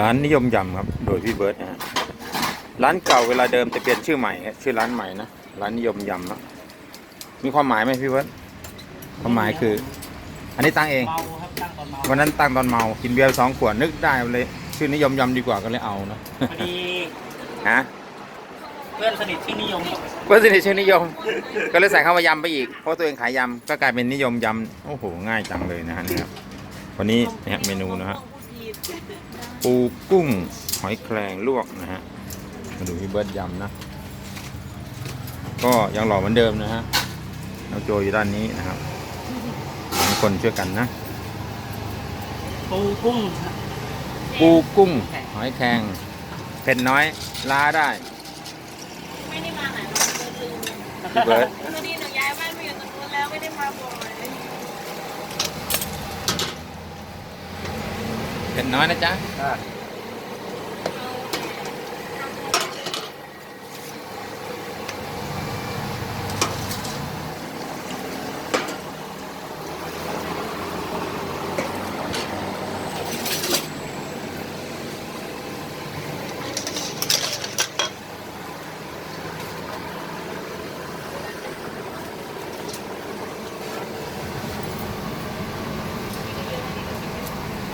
ร้านนิยมยำครับ โดยพี่เบิร์ตนะฮะร้านเก่าเวลาเดิมจะเปลี่ยนชื่อใหม่ฮะชื่อร้านใหม่นะร้านนิยมยำเนอะมีความหมายไหมพี่เบิร์ตความหมายคือ อันนี้ตั้งเอง เมาครับตั้งตอนเมาวันนั้นตั้งตอนเมากินเบียร์สองขวดนึกได้เลย ชื่อนิยมยำดีกว่าก็เลยเอาเนอะพอดีฮะเพื่อนสนิทที่นิยมเพื่อนสนิทชื่อนิยม ก็เลยใส่คำว่ายำไปอีกเพราะตัวเองขายยำก็กลายเป็นนิยมยำโอ้โหง่ายจังเลยนะฮะนี่ครับวันนี้นะฮะเมนูนะฮะ ปูกุ้งหอยแครงลวกนะฮะ มาดูพี่เบิร์ดยำนะ ก็ยังหล่อเหมือนเดิมนะฮะเราโจอยู่ด้านนี้นะครับสองคนช่วยกันนะ ปูกุ้งปูกุ้งหอยแครงเผ็ดน้อยล้าได้ไม่ได้มาไหนหรอกเดินลืมพี่เบิร์ดพอดีหนูย้ายบ้านไปอยู่ตรงนู้นแล้วไม่ได้มาบ่อย ผ็ดน้อยนะจ๊ะ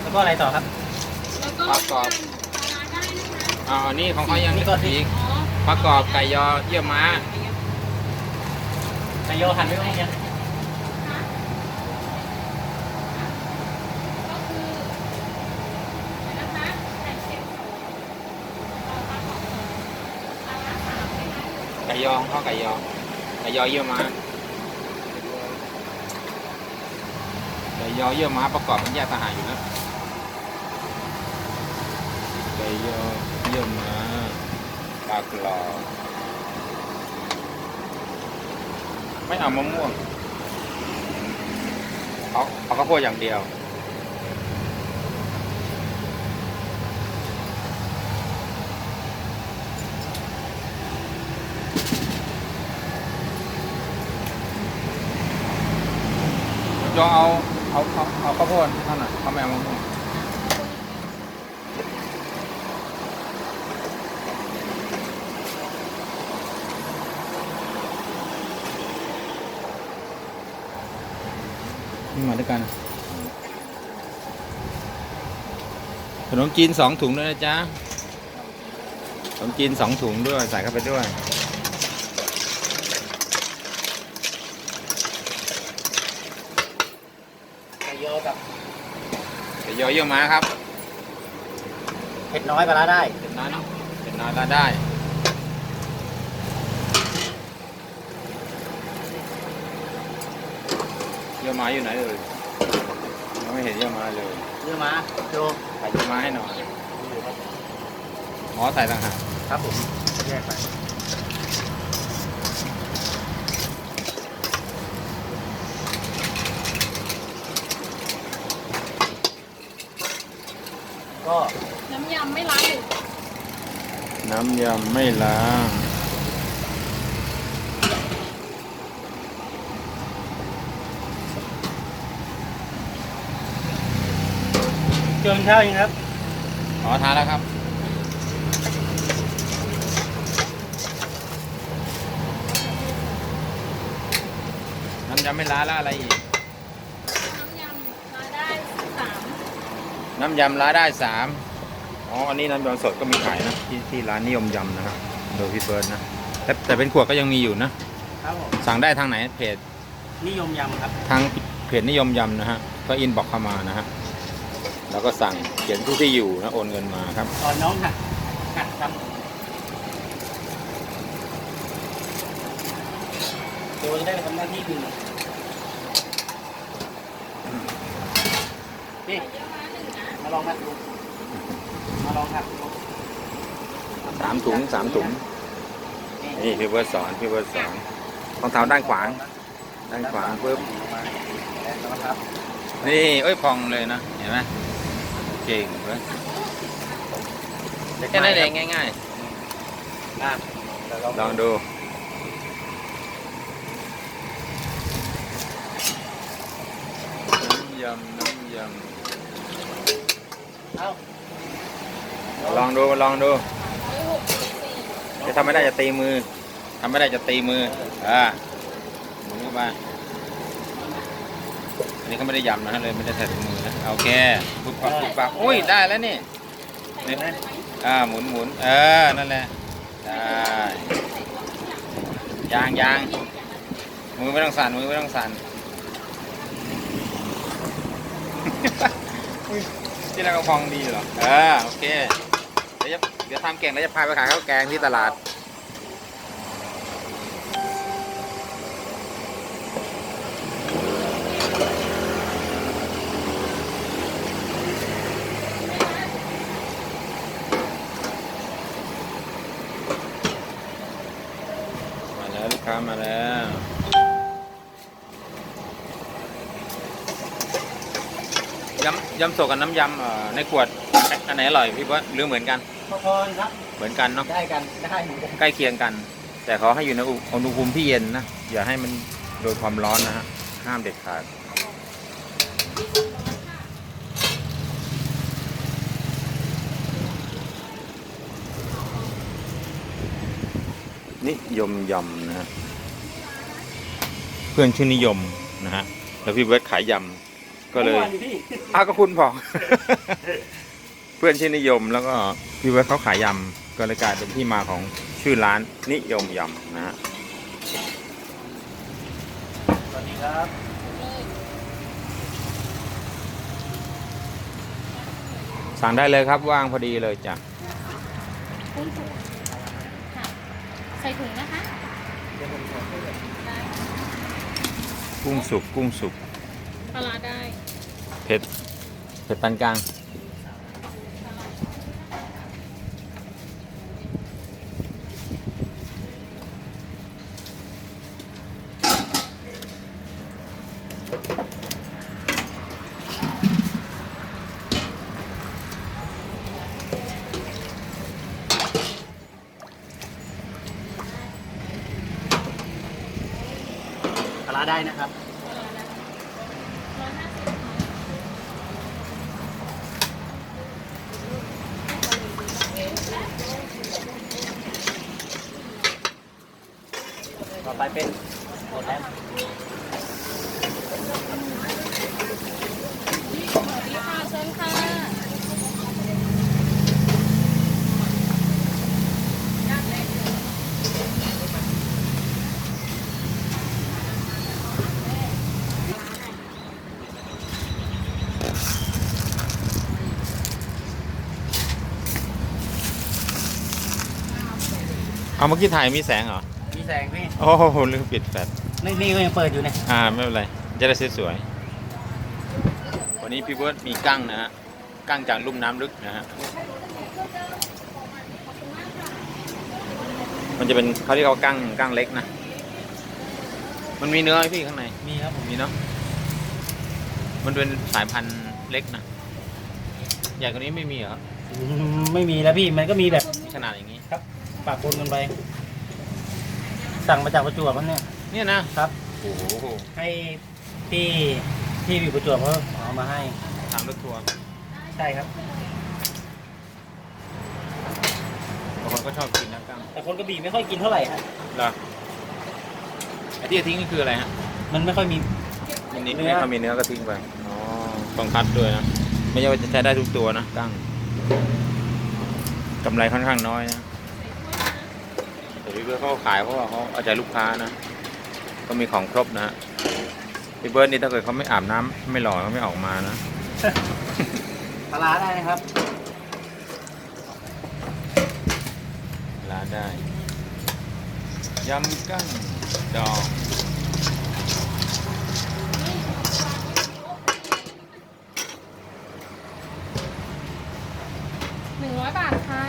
แล้วก็อะไรต่อครับ ประกอบปลาได้นะคะอ๋อนี่ของเขายังนี่ก็พริอีกกอ๋อประกอบไก่ยอเยี่ยวม้าไก่โยหั่นไว้ไหมเนี่ยก็คือเดี๋ยวนะคะไข่เค็มสองเอาปลาสองสองปลาละสามไหมคะไก่ยอของเขาไก่ยอไก่ยอเยี่ยวม้าไก่ยอเยี่ยวม้าประกอบมันแยกต่างหากอยู่นะไก่ ยอเยี่ยวม้าปลากรอไม่เอามะม่วงเอาเอาข้าวโพดอย่างเดียวจองเอาเอาเอาเข้าวโพดท่านั้นเขาไม่เอามะม่วง มาด้วยกัน ขนมจีนสองถุงด้วยนะจ๊ะ ขนมจีนสองถุงด้วย ใส่เข้าไปด้วยไก่โยกับเดี๋ยวย่อเยี่ยวม้าครับ เผ็ดน้อยปลาร้าได้เป็นน้อยเนาะเป็นน้อยแล้วได้ เยี่ยวม้าอยู่ไหนเอ่ยยังไม่เห็นเยี่ยวม้าเลยเนื้อม้าโยใส่เยี่ยวม้าให้หน่อยอ๋อใส่ต่างหากครับผมแยกไปก็น้ำยำไม่ล้างหนึ่งน้ำยำไม่ล้าง เกินข้าวยังครับอ๋อทานแล้วครับ น้ำยำไม่ล้างแล้วอะไรอีก น้ำยำมาได้สามน้ำยำล้าได้สามอ๋อ อันนี้น้ำยำสดก็มีขายนะ ที่ที่ร้านนิยมยำนะครับ โดยพี่เบิร์ดนะ แต่แต่เป็นขวดก็ยังมีอยู่นะ ครับผม สั่งได้ทางไหนเพจนิยมยำครับ ทางเพจนิยมยำนะฮะ ก็อินบอกเข้ามานะฮะ แล้วก็สั่งเขียนผู้ที่อยู่นะโอนเงินมาครับตอนน้องหัดหัดครับโดจะได้ทำหน้าที่คือนี่เยอะมาหนึ่งนะมาลองหัดดูมาลองหัดดูสามถุงสามถุงนี่พี่เบิร์ดสอนพี่เบิร์ดสอนรองเท้าด้านขวาง ด้านขวางปุ๊บแล้วนะครับนี่เอ้ยพองเลยนะเห็นไหม เก่งเว้ยแค่นั้นเองง่ายอะเดี๋ยวเราๆลองดูน้ำยำน้ำยเอ้าำลองดูลองดูร้อยหกสิบสี่จะทำไม่ได้จะตีมือทำไม่ได้จะตีมืออ่าหมุนเข้าไป อันนี้เขาไม่ได้ยำนะฮะเลยไม่ได้ใส่ถุงมือนะโอเคปุ๊บปับปุ๊บปับอุ้ยได้แล้วนี่เห็นไหมอ่าหมุนหมุนเออนั่นแหละได้ยางยางมือไม่ต้องสั่นมือไม่ต้องสั่นอุ๊ยที่เราก็พองดีเหรอเออโอเคเดี๋ยวจะเดี๋ยวทำเก่งแล้วจะพาไปขายข้าวแกงที่ตลาด มาแล้วลูก ค้ามาแล้วยำยำสดกับน้ำยำเอ่อในขวดอันไหนอร่อยพี่เบิร์ตหรือเหมือนกันพอๆครับ เหมือนกันเนาะได้กันได้เหมือนกันใกล้เคียงกัน แต่ขอให้อยู่ในอุอุณหภูมิที่เย็นนะอย่าให้มันโดนความร้อนนะฮะห้ามเด็ดขาด นิยมยำนะฮะเพื่อนชื่อนิยมนะฮะแล้วพี่เบิร์ตขายยำก็เลยมื่อวานพี่อ้าวก็คุณบอก เพื่อนชื่อนิยมแล้วก็พี่เวิร์คเขาขายยำก็เลยกลายเป็นที่มาของชื่อร้านนิยมยำนะฮะสวัสดีครับสั่งได้เลยครับว่างพอดีเลยจ้ะกุ้งสุกค่ะ ใส่ถุงนะคะเดี๋ยวผมขอช่วยหน่อยได้กุ้งสุกกุ้งสุกปลาร้าได้ เผ็ด เผ็ดปานกลาง ได้นะครับ ร้อยห้าสิบ ต่อไปเป็นหมดแล้ว สวัสดีค่ะเชิญค่ะด้านแรกเลย เอาเมื่อกี้ถ่ายมีแสงเหรอ มีแสงพี่โอ้โหลืมปิดแฟลชนี่นี่ก็ยังเปิดอยู่เนี่ยอ่าไม่เป็นไร จะได้สวยๆวันนี้พี่เบิร์ตมีกั้งนะฮะ กั้งจากลุ่มน้ำลึกนะฮะ มันจะเป็นเขาเรียกว่ากั้งกั้งเล็กนะ มันมีเนื้อไหมพี่ข้างใน มีครับผมมีเนาะ มันเป็นสายพันธุ์เล็กนะ ใหญ่กว่านี้ไม่มีเหรออืมไม่มีแล้วพี่มันก็มีแบบขนาดอย่างนี้ ปากปนกันไป สั่งมาจากประจวบมันเนี่ย เนี่ยนะครับ โอ้โหให้พี่พี่อยู่ประจวบเขาเอามาให้ทางรถทัวร์ใช่ครับ บางคนก็ชอบกินนะกั้งแต่คนกระบี่ไม่ค่อยกินเท่าไหร่ฮะเหรอไอ้ที่จะทิ้งนี่คืออะไรฮะมันไม่ค่อยมี มันนี่เนื้อไม่เขามีเนื้อก็ทิ้งไปอ๋อต้องคัดด้วยนะ ไม่ใช่ว่าจะใช้ได้ทุกตัวนะกั้งกำไรค่อนข้างน้อยนะแต่ พี่เบิร์ดเขาก็ขายเพราะว่าเขาเอาใจลูกค้านะ ก็มีของครบนะฮะพี่เบิร์ดนี่ถ้าเกิดเขาไม่อาบน้ำไม่หล่อเขาไม่ออกมานะ ปลาร้าได้นะครับ ลาได้ยำกั้งดอง หนึ่งร้อยบาทค่ะ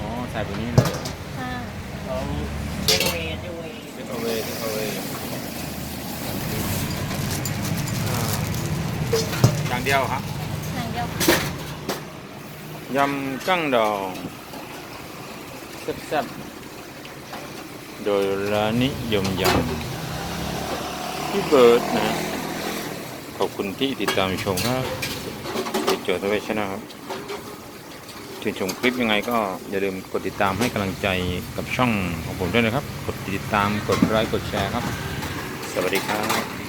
อ๋อ ใส่แบบนี้เลย ค่ะ เอาเทคเวย์เทคเวย์ เทคเอาเวเทคเอาเว อย่างเดียวครับอย่างเดียวค่ะยำกั้งดองแซ่บๆโดยร้านนิยมยำพี่เบิร์ดนะขอบคุณที่ติดตามชมครับติดจอทวีชนะครับชื่นชมคลิปยังไงก็อย่าลืมกดติดตามให้กำลังใจกับช่องของผมด้วยนะครับ กดติดตามกดไลค์กดแชร์ครับ สวัสดีครับ